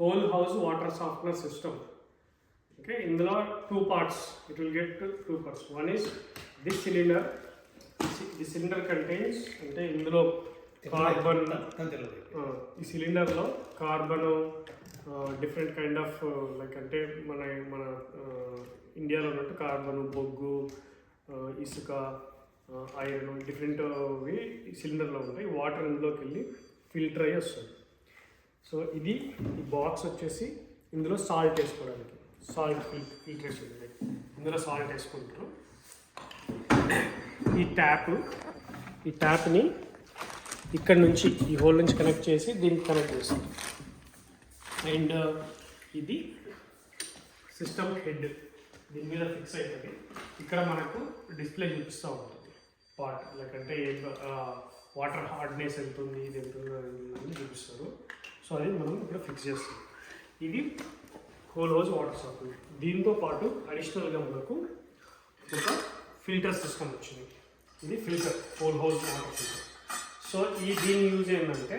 Whole house water softener system okay ఇందులో two parts it will get two parts one is this cylinder the cylinder contains అంటే ఇందులో carbon ఈ సిలిండర్లో carbon different kind of like అంటే మన మన ఇండియాలో ఉన్నట్టు కార్బన్ బొగ్గు ఇసుక ఐరన్ డిఫరెంట్ ఈ సిలిండర్లో ఉంటాయి. వాటర్ ఇందులోకి వెళ్ళి ఫిల్టర్ అయ్యి వస్తుంది. సో ఇది ఈ బాక్స్ వచ్చేసి ఇందులో సాల్ట్ వేసుకోవడానికి. సాల్ట్ ఫిల్టరేషన్ ఇందులో సాల్ట్ వేసుకుంటారు ఈ ట్యాప్ ఈ ట్యాప్ని ఇక్కడ నుంచి ఈ హోల్ నుంచి కనెక్ట్ చేసి దీనికి కనెక్ట్ చేస్తాం. అండ్ uh, ఇది సిస్టమ్ హెడ్ దీని మీద ఫిక్స్ అవుతుంది ఇక్కడ మనకు డిస్ప్లే చూపిస్తూ ఉంటుంది. పార్ట్ లైక్ అంటే uh, వాటర్ హార్డ్నెస్ ఎంత ఉంది ఇది ఎంత ఉంది అని చూపిస్తారు. సో అది మనం ఇక్కడ ఫిక్స్ చేస్తాం. ఇది హోల్ హౌస్ వాటర్ సప్లై దీంతో పాటు అడిషనల్గా మనకు ఒక ఫిల్టర్ సిస్టమ్ వచ్చింది. ఇది filter whole house water filter so ఈ దీని యూజ్ ఏంటంటే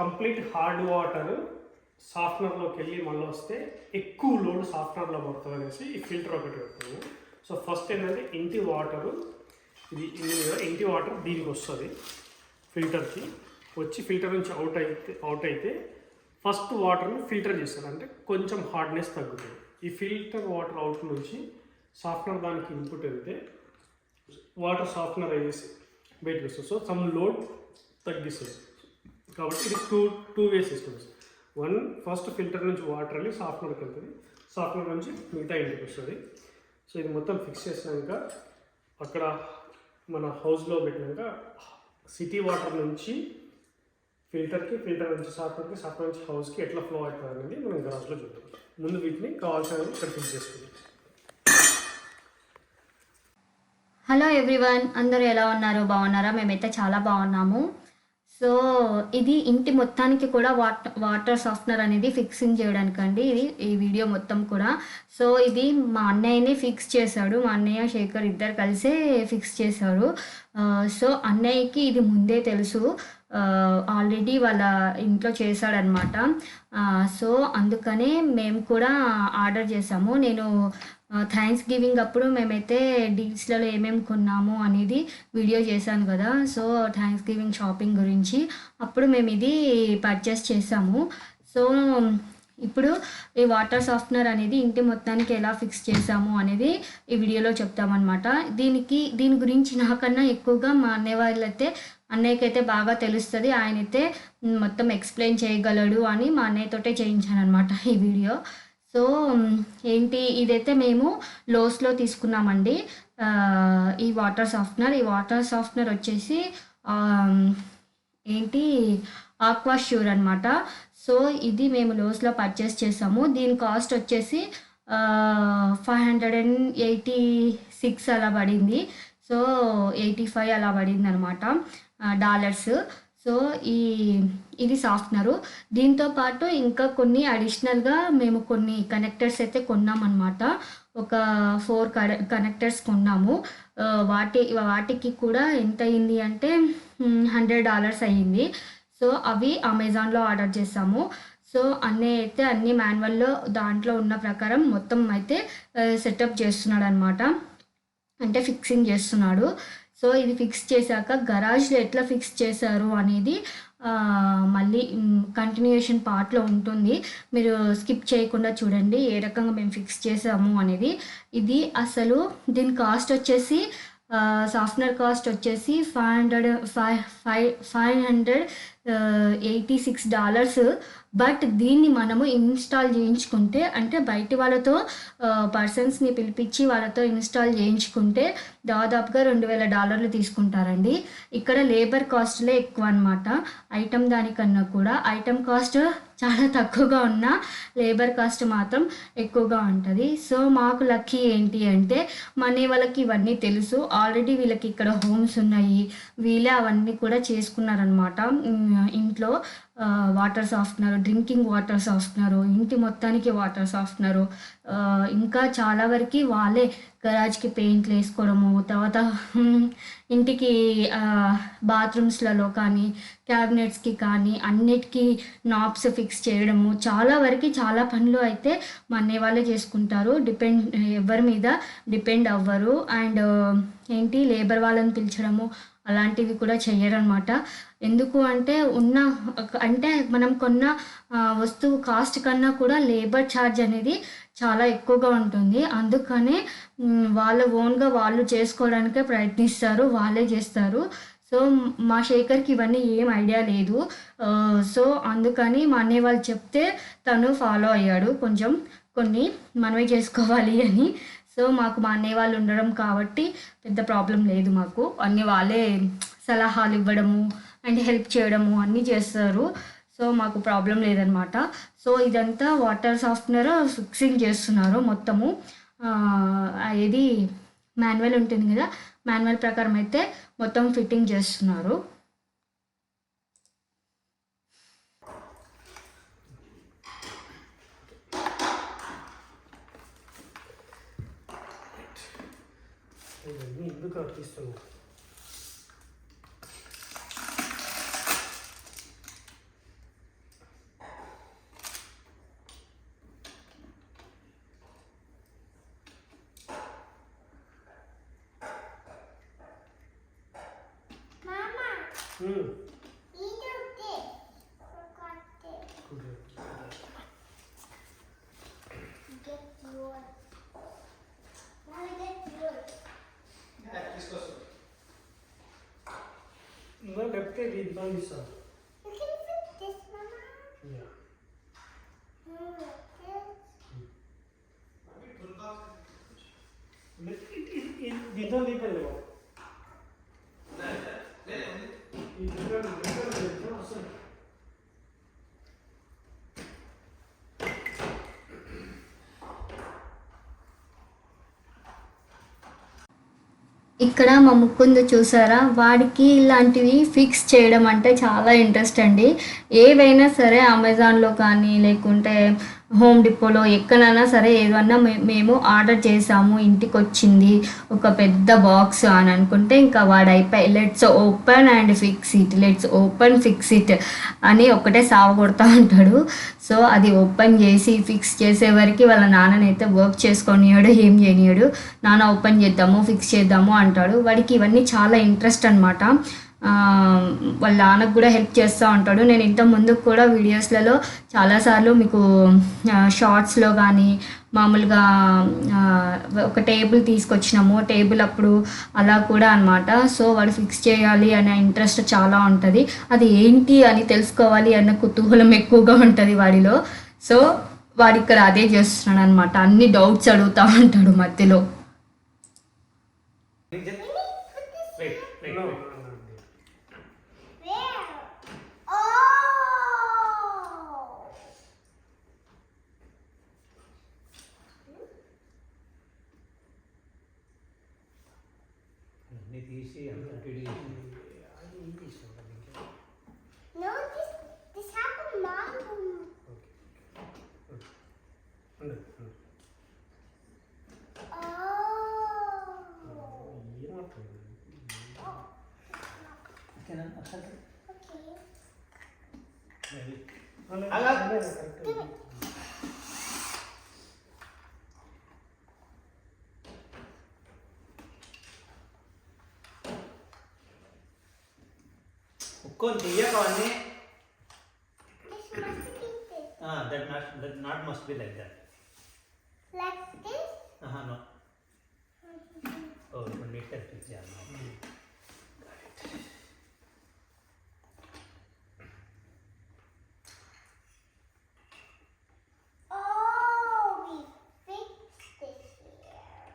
కంప్లీట్ హార్డ్ వాటర్ సాఫ్ట్నర్లోకి వెళ్ళి మళ్ళీ వస్తే ఎక్కువ లోడ్ సాఫ్ట్నర్లో పడుతుంది అనేసి ఈ ఫిల్టర్ ఒకటి పెడుతుంది. సో ఫస్ట్ ఏంటంటే ఇంటి వాటరు ఇది ఇంటి వాటర్ దీనికి వస్తుంది ఫిల్టర్కి వచ్చి ఫిల్టర్ నుంచి అవుట్ అయితే అవుట్ అయితే ఫస్ట్ వాటర్ని ఫిల్టర్ చేస్తారు. అంటే కొంచెం హార్డ్నెస్ తగ్గుతుంది. ఈ ఫిల్టర్ వాటర్ అవుట్ నుంచి సాఫ్ట్నర్ దానికి ఇన్పుట్ వెళ్తే వాటర్ సాఫ్ట్నర్ అయ్యేసి బయటకు వస్తుంది. సో సమ్ లోడ్ తగ్గిస్తుంది. కాబట్టి ఇది two two way systems one first filter నుంచి వాటర్ వెళ్ళి సాఫ్ట్నర్కి వెళ్తుంది. సాఫ్ట్నర్ నుంచి మిగతా ఇంటికి వస్తుంది. సో ఇది మొత్తం ఫిక్స్ చేసినాక అక్కడ మన హౌస్లో పెట్టినాక సిటీ వాటర్ నుంచి ఫిల్టర్కి ఫిల్టర్ నుంచి సాఫ్ట్వేర్కి సాఫ్ట్వేర్ నుంచి హౌస్కి ఎట్లా ఫ్లో అవుతుంది అనేది మనం గ్రాస్లో చూద్దాం ముందు వీటిని కావాల్సిన ఇక్కడ ఫిక్స్ చేసుకుందాం. హలో ఎవ్రీవన్ అందరూ ఎలా ఉన్నారు? బాగున్నారా? మేమైతే చాలా బాగున్నాము. సో ఇది ఇంటి మొత్తానికి కూడా వాటర్ వాటర్ సాఫ్ట్నర్ అనేది ఫిక్సింగ్ చేయడానికి అండి. ఇది ఈ వీడియో మొత్తం కూడా. సో ఇది మా అన్నయ్యనే ఫిక్స్ చేశాడు. మా అన్నయ్య శేఖర్ ఇద్దరు కలిసే ఫిక్స్ చేశారు. సో అన్నయ్యకి ఇది ముందే తెలుసు. ఆల్రెడీ వాళ్ళ ఇంట్లో చేశాడనమాట సో అందుకనే మేము కూడా ఆర్డర్ చేసాము నేను థ్యాంక్స్ గివింగ్ అప్పుడు మేమైతే డీల్స్లలో ఏమేమి కొన్నాము అనేది వీడియో చేశాను కదా. సో థ్యాంక్స్ గివింగ్ షాపింగ్ గురించి అప్పుడు మేము ఇది పర్చేస్ చేసాము సో ఇప్పుడు ఈ వాటర్ సాఫ్ట్నర్ అనేది ఇంటి మొత్తానికి ఎలా ఫిక్స్ చేసాము అనేది ఈ వీడియోలో చెప్తామన్నమాట. దీనికి దీని గురించి నాకన్నా ఎక్కువగా మా అన్నయ్య వాళ్ళైతే అన్నయ్యకైతే బాగా తెలుస్తుంది. ఆయన అయితే మొత్తం ఎక్స్ప్లెయిన్ చేయగలడు అని మా అన్నయ్యతోటే చేయించాను అనమాట ఈ వీడియో. సో ఏంటి ఇదైతే మేము లోస్లో తీసుకున్నామండి. ఈ వాటర్ సాఫ్ట్నర్. ఈ వాటర్ సాఫ్ట్నర్ వచ్చేసి ఏంటి ఆక్వా ష్యూర్ అనమాట సో ఇది మేము లోస్లో పర్చేస్ చేసాము. దీని కాస్ట్ వచ్చేసి five hundred and eighty six అలా పడింది. సో ఎయిటీ ఫైవ్ అలా పడింది అనమాట డాలర్స్ సో ఈ ఇది సాఫ్ట్నరు. దీంతో పాటు ఇంకా కొన్ని అడిషనల్గా మేము కొన్ని కనెక్టర్స్ అయితే కొన్నామన్నమాట. ఒక ఫోర్ కనెక్టర్స్ కొన్నాము. వాటి వాటికి కూడా ఎంత అయింది అంటే హండ్రెడ్ డాలర్స్ అయ్యింది. సో అవి అమెజాన్లో ఆర్డర్ చేసాము. సో అన్నీ అయితే అన్ని మాన్యువల్లో దాంట్లో ఉన్న ప్రకారం మొత్తం అయితే సెటప్ చేస్తున్నాడు అనమాట అంటే ఫిక్సింగ్ చేస్తున్నాడు. సో ఇది ఫిక్స్ చేశాక గరాజ్లో ఎట్లా ఫిక్స్ చేశారు అనేది మళ్ళీ కంటిన్యూషన్ పార్ట్లో ఉంటుంది. మీరు స్కిప్ చేయకుండా చూడండి ఏ రకంగా మేము ఫిక్స్ చేసాము అనేది. ఇది అసలు దీని కాస్ట్ వచ్చేసి సాఫ్ట్వేర్ కాస్ట్ వచ్చేసి five hundred five five five hundred eighty six dollars but దీన్ని మనము ఇన్స్టాల్ చేయించుకుంటే అంటే బయటి వాళ్ళతో పర్సన్స్ని పిలిపించి వాళ్ళతో ఇన్స్టాల్ చేయించుకుంటే దాదాపుగా రెండు వేల డాలర్లు తీసుకుంటారండి. ఇక్కడ లేబర్ కాస్ట్లే ఎక్కువ అనమాట ఐటమ్ దానికన్నా కూడా. ఐటమ్ కాస్ట్ చాలా తక్కువగా ఉన్న లేబర్ కాస్ట్ మాత్రం ఎక్కువగా ఉంటుంది. సో మాకు లక్కీ ఏంటి అంటే మనీ వాళ్ళకి ఇవన్నీ తెలుసు. ఆల్రెడీ వీళ్ళకి ఇక్కడ హోమ్స్ ఉన్నాయి. వీళ్ళే అవన్నీ కూడా చేసుకున్నారనమాట ఇంట్లో. Water softener drinking water softener ఇంటి మొత్తానికి వాటర్ సాఫ్ట్నర్ ఇంకా చాలా వరకు వాళ్ళే గరాజ్కి పెయింట్లు వేసుకోవడము తర్వాత ఇంటికి బాత్రూమ్స్లలో కానీ క్యాబినెట్స్కి కానీ అన్నిటికీ నాబ్స్ ఫిక్స్ చేయడము. చాలా వరకు చాలా పనులు అయితే మా అన్నయ్య వాళ్ళే చేసుకుంటారు. డిపెండ్ ఎవరి మీద డిపెండ్ అవ్వరు. అండ్ ఏంటి లేబర్ వాళ్ళని పిలిచడము అలాంటివి కూడా చేయరనమాట ఎందుకు అంటే ఉన్న అంటే మనం కొన్న వస్తువు కాస్ట్ కన్నా కూడా లేబర్ ఛార్జ్ అనేది చాలా ఎక్కువగా ఉంటుంది. అందుకనే వాళ్ళ ఓన్గా వాళ్ళు చేసుకోవడానికే ప్రయత్నిస్తారు వాళ్ళే చేస్తారు. సో మా శేఖర్కి ఇవన్నీ ఏం ఐడియా లేదు. సో అందుకని మా అన్నయ్య వాళ్ళు చెప్తే తను ఫాలో అయ్యాడు. కొంచెం కొన్ని మనమే చేసుకోవాలి అని. సో మాకు మా అన్నయ్య వాళ్ళు ఉండడం కాబట్టి పెద్ద ప్రాబ్లం లేదు మాకు. అన్ని వాళ్ళే సలహాలు ఇవ్వడము అండ్ హెల్ప్ చేయడము అన్నీ చేస్తారు. సో మాకు ప్రాబ్లం లేదనమాట. సో ఇదంతా వాటర్ సాఫ్ట్నర్ ఫిక్సింగ్ చేస్తున్నారు మొత్తము. ఇది మాన్యువల్ ఉంటుంది కదా మాన్యువల్ ప్రకారం అయితే మొత్తం ఫిట్టింగ్ చేస్తున్నారు. ఇవన్నీ ఎందుకు అర్పిస్తున్నావు you can flip this, Mama. Yeah. Hmm. ఇక్కడ మా ముక్కుందు చూసారా? వాడికి ఇలాంటివి ఫిక్స్ చేయడం అంటే చాలా ఇంట్రెస్ట్ అండి. ఏవైనా సరే అమెజాన్లో కానీ లేకుంటే హోమ్ డిపోలో ఎక్కడైనా సరే ఏదన్నా మేము ఆర్డర్ చేసాము ఇంటికి వచ్చింది ఒక పెద్ద బాక్స్ అని అనుకుంటే ఇంకా వాడు అయిపోయి let's open and fix it let's open fix it అని ఒకటే సావ కొడతా ఉంటాడు. సో అది ఓపెన్ చేసి ఫిక్స్ చేసే వరకు వాళ్ళ నాన్ననైతే వర్క్ చేసుకొనియాడు ఏం చేయనియాడు నాన్న ఓపెన్ చేద్దాము ఫిక్స్ చేద్దాము అంటాడు. వాడికి ఇవన్నీ చాలా ఇంట్రెస్ట్ అనమాట వాళ్ళ నాన్నకు కూడా హెల్ప్ చేస్తూ ఉంటాడు. నేను ఇంత ముందు కూడా వీడియోస్లలో చాలాసార్లు మీకు షార్ట్స్లో కానీ మామూలుగా ఒక టేబుల్ తీసుకొచ్చినాము. టేబుల్ అప్పుడు అలా కూడా అనమాట సో వాడు ఫిక్స్ చేయాలి అనే ఇంట్రెస్ట్ చాలా ఉంటుంది. అది ఏంటి అని తెలుసుకోవాలి అన్న కుతూహలం ఎక్కువగా ఉంటుంది వాడిలో. సో వాడు ఇక్కడ అదే చేస్తున్నాడు అనమాట అన్ని డౌట్స్ అడుగుతూ ఉంటాడు మధ్యలో. అన్నీ తీసి అంత రెడీ చేసి అది ఇంగ్లీష్ ఉంటుంది ఇంకా. No, this this happened long ago. ఉండు, ఉండు. Oh. ఏమవుతుంది? Okay. అలా అలా. అదే correct. కుక్కొని తీయకవన్నీ This must be this. That not that not must be like that Like this. No ఓ ఇప్పుడు నీట్గా ఫిక్స్ చేయాలి Oh, we fixed this here.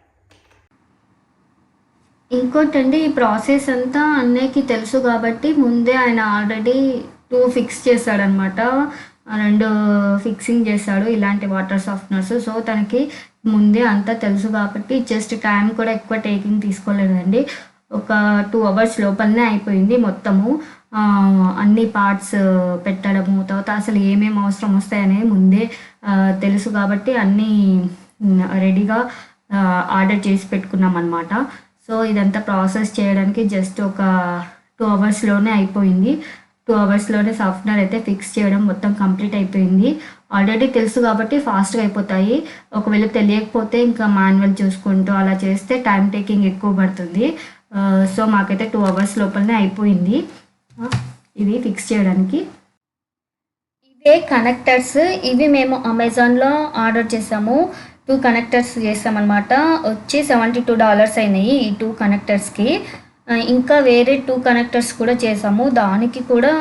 ఇంకోటండి ఈ ప్రాసెస్ అంతా అన్నయ్యకి తెలుసు కాబట్టి ముందే ఆయన ఆల్రెడీ టూ ఫిక్స్ చేశాడనమాట. రెండు ఫిక్సింగ్ చేశాడు ఇలాంటి వాటర్ సాఫ్ట్నర్స్. సో తనకి ముందే అంతా తెలుసు కాబట్టి జస్ట్ టైం కూడా ఎక్కువ టేకింగ్ తీసుకోలేదండి. ఒక టూ అవర్స్ లోపలనే అయిపోయింది మొత్తము. అన్ని పార్ట్స్ పెట్టడము తర్వాత అసలు ఏమేమి అవసరం వస్తాయనేది ముందే తెలుసు కాబట్టి అన్నీ రెడీగా ఆర్డర్ చేసి పెట్టుకున్నాం అనమాట సో ఇదంతా ప్రాసెస్ చేయడానికి జస్ట్ ఒక టూ అవర్స్లోనే అయిపోయింది. టూ అవర్స్లోనే సాఫ్ట్వేర్ అయితే ఫిక్స్ చేయడం మొత్తం కంప్లీట్ అయిపోయింది. ఆల్రెడీ తెలుసు కాబట్టి ఫాస్ట్గా అయిపోతాయి. ఒకవేళ తెలియకపోతే ఇంకా మాన్యువల్ చూసుకుంటూ అలా చేస్తే టైం టేకింగ్ ఎక్కువ పడుతుంది. సో మాకైతే టూ అవర్స్ లోపలనే అయిపోయింది. ఇది ఫిక్స్ చేయడానికి. ఇవే కనెక్టర్స్. ఇవి మేము అమెజాన్లో ఆర్డర్ చేసాము. టూ కనెక్టర్స్ చేస్తామన్నమాట వచ్చి సెవెంటీ టూ డాలర్స్ అయినాయి ఈ టూ కనెక్టర్స్కి ఇంకా వేరే టూ కనెక్టర్స్ కూడా చేసాము. దానికి కూడా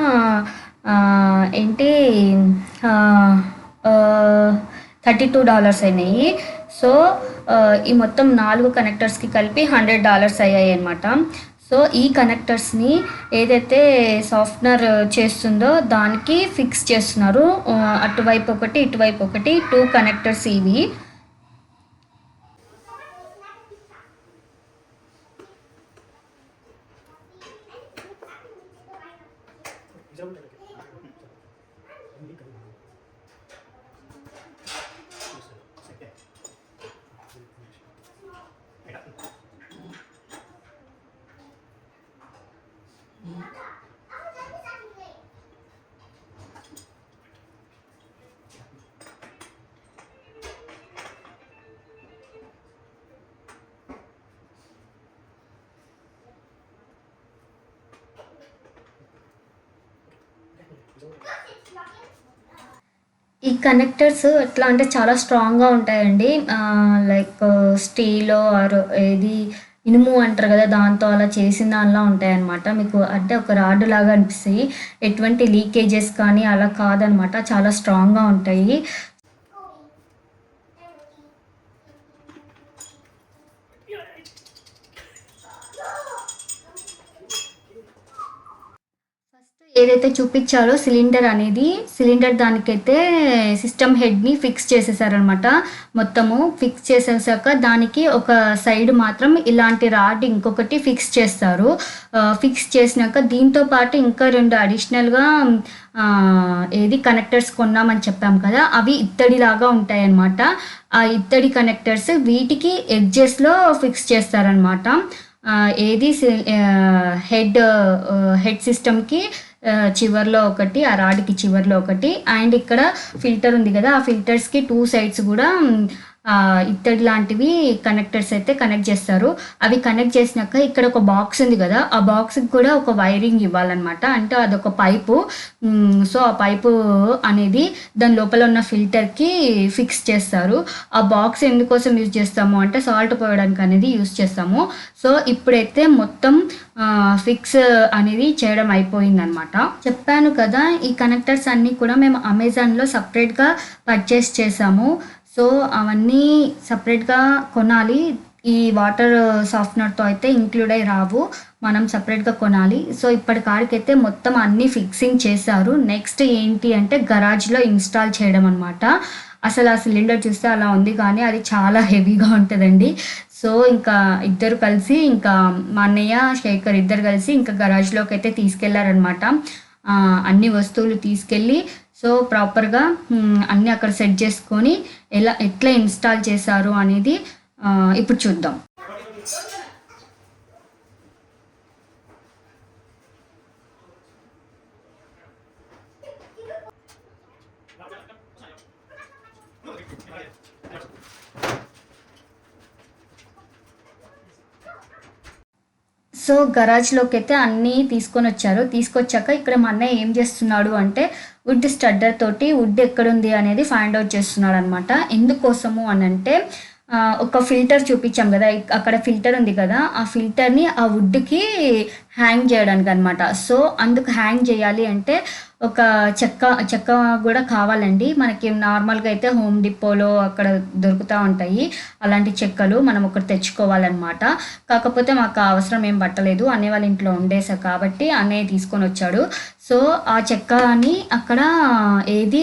ఏంటి థర్టీ టూ డాలర్స్ అయినాయి. సో ఈ మొత్తం నాలుగు కనెక్టర్స్కి కలిపి హండ్రెడ్ డాలర్స్ అయ్యాయి అనమాట సో ఈ కనెక్టర్స్ని ఏదైతే సాఫ్ట్వేర్ చేస్తుందో దానికి ఫిక్స్ చేస్తున్నారు. అటువైపు ఒకటి ఇటువైపు ఒకటి టూ కనెక్టర్స్ ఇవి. ఈ కనెక్టర్స్ ఎట్లా అంటే చాలా స్ట్రాంగ్గా ఉంటాయండి. లైక్ స్టీల్ ఆర్ ఏది ఇనుము అంటారు కదా దాంతో అలా చేసిన దానిలా ఉంటాయన్నమాట. మీకు అంటే ఒక రాడ్ లాగా అనిపిస్తాయి. ఎటువంటి లీకేజెస్ కానీ అలా కాదనమాట చాలా స్ట్రాంగ్గా ఉంటాయి. ఏదైతే చూపించారో సిలిండర్ అనేది సిలిండర్ దానికైతే సిస్టమ్ హెడ్ని ఫిక్స్ చేసేసారనమాట మొత్తము ఫిక్స్ చేసేసాక దానికి ఒక సైడ్ మాత్రం ఇలాంటి రాడ్ ఇంకొకటి ఫిక్స్ చేస్తారు. ఫిక్స్ చేసినాక దీంతో పాటు ఇంకా రెండు అడిషనల్గా ఏది కనెక్టర్స్ కొన్నామని చెప్పాం కదా అవి ఇత్తడిలాగా ఉంటాయి అన్నమాట ఆ ఇత్తడి కనెక్టర్స్ వీటికి ఎడ్జెస్లో ఫిక్స్ చేస్తారనమాట ఏది హెడ్ హెడ్ సిస్టమ్కి చివర్లో ఒకటి ఆ రాడ్కి చివర్లో ఒకటి. అండ్ ఇక్కడ ఫిల్టర్ ఉంది కదా ఆ ఫిల్టర్స్కి టూ సైడ్స్ కూడా ఇత్తడి లాంటివి కనెక్టర్స్ అయితే కనెక్ట్ చేస్తారు. అవి కనెక్ట్ చేసినాక ఇక్కడ ఒక బాక్స్ ఉంది కదా ఆ బాక్స్కి కూడా ఒక వైరింగ్ ఇవ్వాలన్నమాట. అంటే అదొక పైపు. సో ఆ పైపు అనేది దాని లోపల ఉన్న ఫిల్టర్కి ఫిక్స్ చేస్తారు. ఆ బాక్స్ ఎందుకోసం యూజ్ చేస్తాము అంటే సాల్ట్ పోయడానికి అనేది యూజ్ చేస్తాము. సో ఇప్పుడైతే మొత్తం ఫిక్స్ అనేది చేయడం అయిపోయిందనమాట చెప్పాను కదా ఈ కనెక్టర్స్ అన్నీ కూడా మేము అమెజాన్లో సపరేట్గా పర్చేస్ చేసాము. సో అవన్నీ సపరేట్గా కొనాలి. ఈ వాటర్ సాఫ్ట్నర్తో అయితే ఇంక్లూడ్ అయి రావు. మనం సపరేట్గా కొనాలి. సో ఇప్పటి ఇప్పటికాడికైతే మొత్తం అన్నీ ఫిక్సింగ్ చేశారు. నెక్స్ట్ ఏంటి అంటే గరాజ్లో ఇన్స్టాల్ చేయడం అనమాట అసలు ఆ సిలిండర్ చూస్తే అలా ఉంది కానీ అది చాలా హెవీగా ఉంటుందండి. సో ఇంకా ఇద్దరు కలిసి ఇంకా మా అన్నయ్య శేఖర్ ఇద్దరు కలిసి ఇంకా గరాజ్లోకి అయితే తీసుకెళ్ళారనమాట అన్ని వస్తువులు తీసుకెళ్ళి సో ప్రాపర్గా అన్నీ అక్కడ సెట్ చేసుకొని ఎలా ఎట్లా ఇన్స్టాల్ చేశారు అనేది ఇప్పుడు చూద్దాం. సో గరాజ్లోకి అయితే అన్నీ తీసుకొని వచ్చారు. తీసుకొచ్చాక ఇక్కడ మా అన్నయ్య ఏం చేస్తున్నాడు అంటే వుడ్ స్టడ్డర్ తోటి వుడ్ ఎక్కడుంది అనేది ఫైండ్ అవుట్ చేస్తున్నాడు అనమాట ఎందుకోసము అని అంటే ఒక ఫిల్టర్ చూపించాం కదా అక్కడ ఫిల్టర్ ఉంది కదా ఆ ఫిల్టర్ని ఆ వుడ్కి హ్యాంగ్ చేయడానికి అనమాట సో అందుకు హ్యాంగ్ చేయాలి అంటే ఒక చెక్క చెక్క కూడా కావాలండి. మనకి నార్మల్గా అయితే హోమ్ డిపోలో అక్కడ దొరుకుతూ ఉంటాయి. అలాంటి చెక్కలు మనం ఒకటి తెచ్చుకోవాలన్నమాట. కాకపోతే మాకు అవసరం ఏం పట్టలేదు. అన్నయ్య వాళ్ళ ఇంట్లో ఉండేసా కాబట్టి అన్నయ్య తీసుకొని వచ్చాడు. సో ఆ చెక్కని అక్కడ ఏది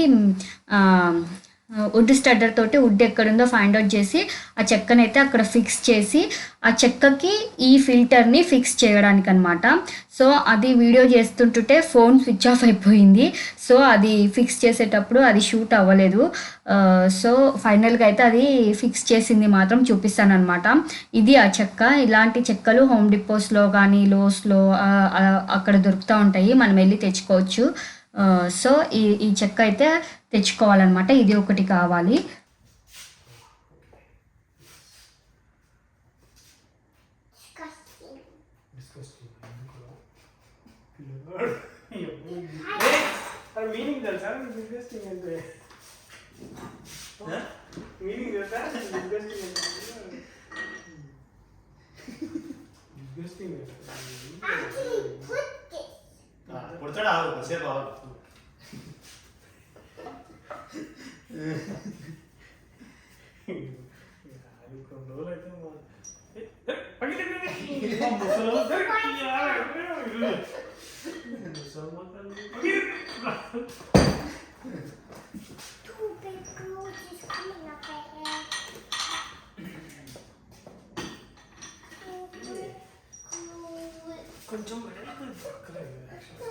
వుడ్ స్టడ్డర్ తోటి వుడ్ ఎక్కడుందో ఫైండ్ అవుట్ చేసి ఆ చెక్కనైతే అక్కడ ఫిక్స్ చేసి ఆ చెక్కకి ఈ ఫిల్టర్ని ఫిక్స్ చేయడానికి అనమాట సో అది వీడియో చేస్తుంటుంటే ఫోన్ స్విచ్ ఆఫ్ అయిపోయింది. సో అది ఫిక్స్ చేసేటప్పుడు అది షూట్ అవ్వలేదు. సో ఫైనల్గా అయితే అది ఫిక్స్ చేసింది మాత్రం చూపిస్తాను అనమాట ఇది ఆ చెక్క. ఇలాంటి చెక్కలు హోమ్ డిపోస్లో కానీ లోస్లో అక్కడ దొరుకుతూ ఉంటాయి. మనం వెళ్ళి తెచ్చుకోవచ్చు. సో ఈ ఈ చెక్క అయితే తెచ్చుకోవాలన్నమాట ఇది ఒకటి కావాలి Disgusting. మీనింగ్ తెలుసా disgusting 그건 có giật cái này. 좀 그래 그래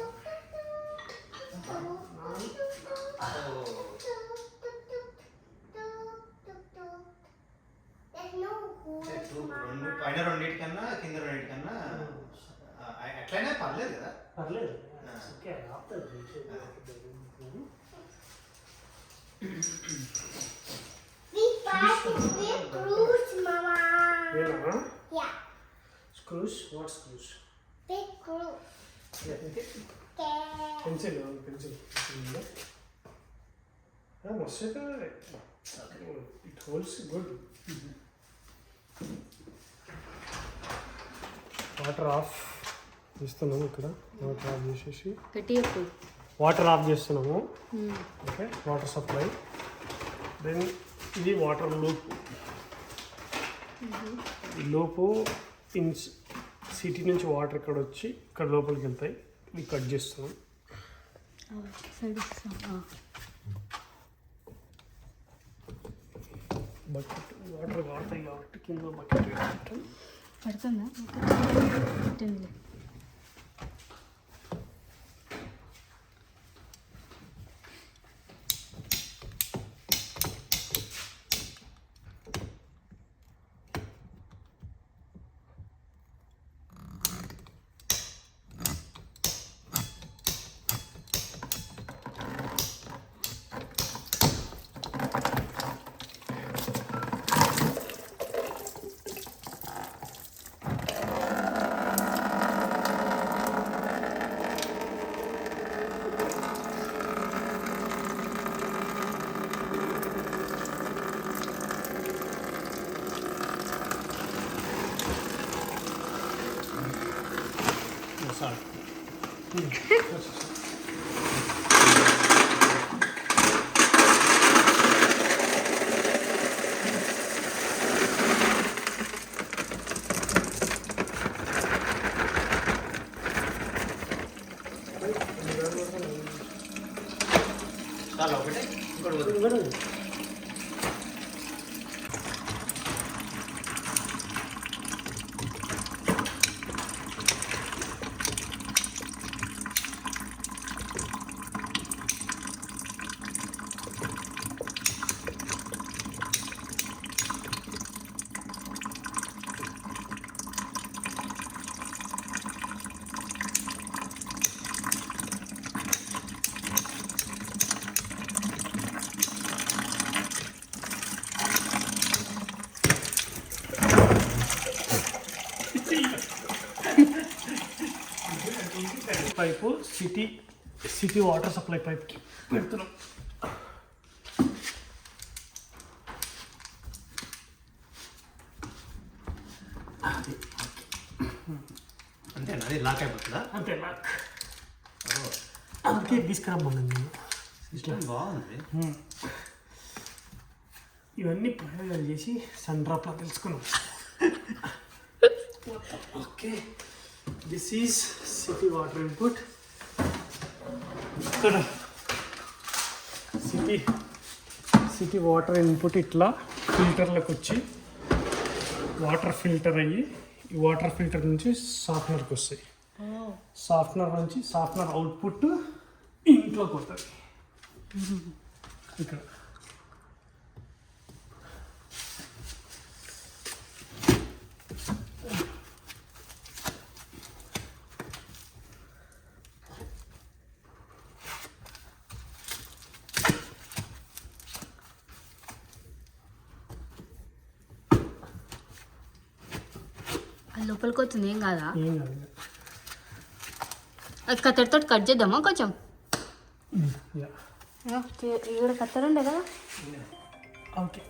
pencil pencil మస్తు అవుతుంది it holds good water off చేస్తున్నాము ఇక్కడ వాటర్ ఆఫ్ చేసేసి వాటర్ ఆఫ్ చేస్తున్నాము ఓకే వాటర్ సప్లై దెన్ ఇది వాటర్ లూప్ ఈ లోపు ఇన్ సిటీ నుంచి వాటర్ ఇక్కడ వచ్చి ఇక్కడ లోపలికి వెళ్తాయి. ఇవి కట్ చేస్తున్నాం బకెట్ వాటర్ వాడతాయి కాబట్టి కింద bucket pipe city city water supply పైప్కి పెడుతున్నాం. అంతేనా? అది లాక్ అయిపోతుందా? అంతే లాక్ అందుకే తీసుకురమ్మన్నాను నేను సిస్టమ్ బాగుంది. ఇవన్నీ ప్రయోగాలు చేసి సన్ డ్రాప్లో తెలుసుకున్నాం. Okay this is city water input. ఇక్కడ సిటీ సిటీ వాటర్ ఇన్పుట్ ఇట్లా ఫిల్టర్లకు వచ్చి వాటర్ ఫిల్టర్ అయ్యి ఈ వాటర్ ఫిల్టర్ నుంచి సాఫ్ట్నర్కి వస్తాయి. సాఫ్ట్నర్ నుంచి సాఫ్ట్నర్ అవుట్పుట్ ఇంట్లోకి వస్తుంది. ఇక్కడ. అది లోపలికి వచ్చింది ఏం కాదా ఏం కాదు అది కత్తెరతో కట్ చేద్దామా కొంచెం యా ఇక్కడ కత్తెర ఉండే కదా ఓకే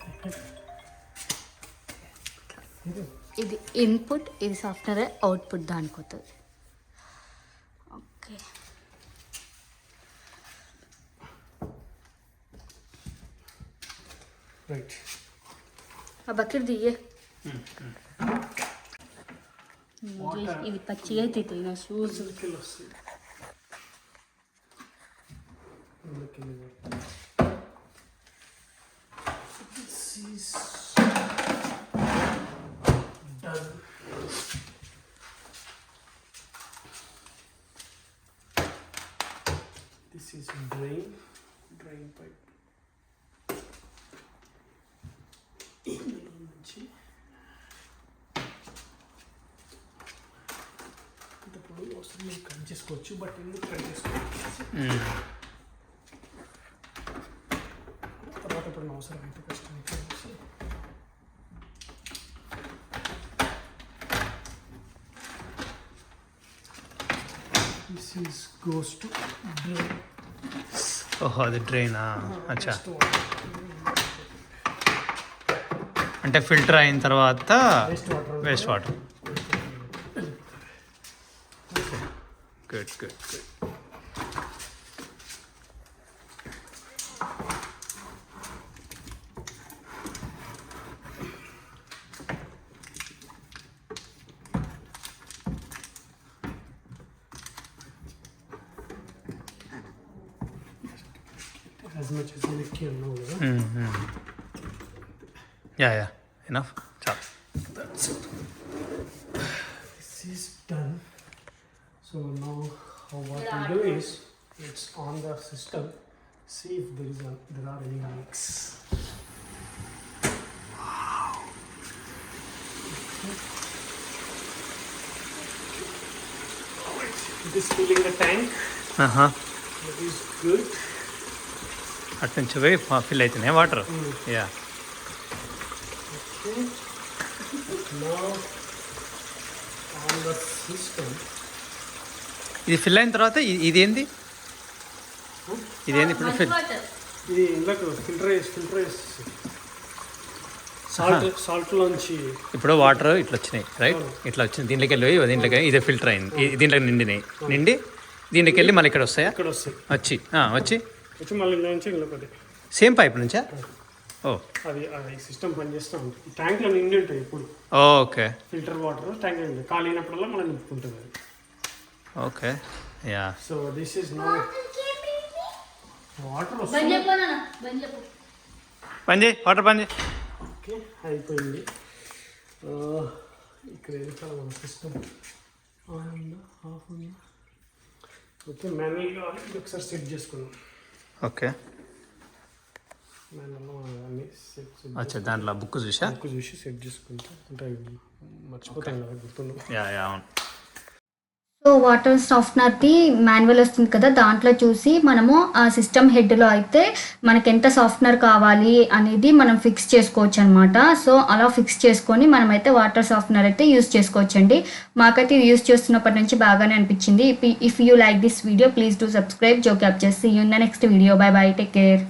ఇది ఇన్పుట్ ఇది సాఫ్ట్వేర్ అవుట్పుట్ దానికి వస్తుంది ఓకే రైట్ ఆ బకెట్ దియ్యే ఇది పచ్చిగా అవుతుంది నా షూస్ కిలో వస్తుంది అందుకే This is done. This is drain, drain pipe. ఇందులో నుంచి ఇప్పుడు అవసరం మీరు కట్ చేసుకోవచ్చు బట్ ఎందుకు కట్ చేసుకోవచ్చు తర్వాత ఇప్పుడు అవసరం అయితే కష్టం. This is goes to drain. ఓహో అది డ్రైనా అచ్చా Just water. అంటే ఫిల్టర్ అయిన తర్వాత Waste water. Waste water as much as in a can over. Mm -hmm. Yeah, yeah. Enough. Chop. That's it. This is done. So now what we do is it's on the system. See if there is a, there are any leaks. Wow. Okay. Filling the tank. Uh huh. అటు నుంచి పోయి fill అవుతున్నాయి water. Yeah. ఇది fill అయిన తర్వాత ఇదేంది? ఇదేంది ఇప్పుడు ఫిల్ ఇది ఇందాక ఫిల్టర్ చేసి ఫిల్టర్ చేసి సాల్ట్ సాల్ట్లోంచి ఇప్పుడు వాటర్ ఇట్లా వచ్చినాయి రైట్ ఇట్లా వచ్చింది. దీంట్లోకి వెళ్ళి పోయి దీంట్లోకి ఇదే ఫిల్టర్ అయింది. దీంట్లోకి నిండినాయి. నిండి దీంట్లోకి వెళ్ళి మళ్ళీ ఇక్కడ వస్తాయా? ఇక్కడ వస్తాయి. వచ్చి. ఆ, వచ్చి. వచ్చి మళ్ళీ నుంచి ఇందులో ఒకటి సేమ్ పైప్ నుంచా? ఓ. అది అది సిస్టమ్ పనిచేస్తూ ఉంటుంది. ట్యాంక్లో నిండి ఉంటాయి ఇప్పుడు ఓకే. ఫిల్టర్ వాటర్ ట్యాంక్ నిండి ఖాళీ అయినప్పుడల్లా మనం నింపుకుంటుంది అది. Okay. Yeah. So this is no water వస్తుంది. పని చేయి వాటర్ పని చేయి ఓకే అయిపోయింది. ఆ, ఇక్కడ వెనకాల మన సిస్టమ్. ఆన్ ఉందా? ఆఫ్ ఉందా? ఓకే మాన్యువల్గా ఒకసారి సెట్ చేసుకున్నాం ఓకే. అచ్చా దాంట్లో బుక్ చూసా? బుక్ చూసి సెట్ చేసుకుంటాం. అంటే మర్చిపోతాం కదా గుర్తుండదు యా యా అవును. సో వాటర్ సాఫ్ట్నర్ది మాన్యువల్ వస్తుంది కదా దాంట్లో చూసి మనము ఆ సిస్టమ్ హెడ్లో అయితే మనకి ఎంత సాఫ్ట్నర్ కావాలి అనేది మనం ఫిక్స్ చేసుకోవచ్చు అనమాట సో అలా ఫిక్స్ చేసుకొని మనమైతే వాటర్ సాఫ్ట్నర్ అయితే యూస్ చేసుకోవచ్చండి. మాకైతే ఇది యూస్ చేస్తున్నప్పటి నుంచి బాగానే అనిపించింది. If you like this video please do subscribe. జో క్యాప్ చేసి in the next video bye bye take care